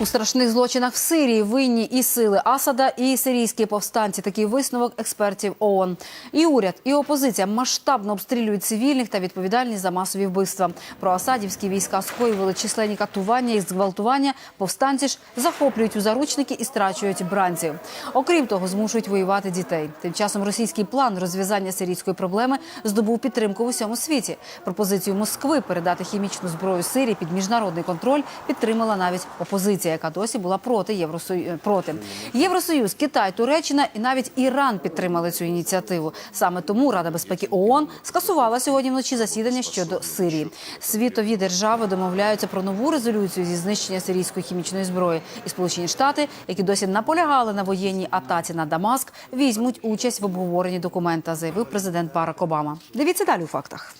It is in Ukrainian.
У страшних злочинах в Сирії винні і сили Асада, і сирійські повстанці. Такий висновок експертів ООН. І уряд, і опозиція масштабно обстрілюють цивільних та відповідальні за масові вбивства. Про асадівські війська скоювали численні катування і зґвалтування. Повстанці ж захоплюють у заручники і страчують бранців. Окрім того, змушують воювати дітей. Тим часом російський план розв'язання сирійської проблеми здобув підтримку в усьому світі. Пропозицію Москви передати хімічну зброю Сирії під міжнародний контроль підтримала навіть опозиція, яка досі була проти Євросоюзу. Проти Євросоюз, Китай, Туреччина і навіть Іран підтримали цю ініціативу. Саме тому Рада безпеки ООН скасувала сьогодні вночі засідання щодо Сирії. Світові держави домовляються про нову резолюцію зі знищення сирійської хімічної зброї. І Сполучені Штати, які досі наполягали на воєнній атаці на Дамаск, візьмуть участь в обговоренні документа, заявив президент Барак Обама. Дивіться далі у фактах.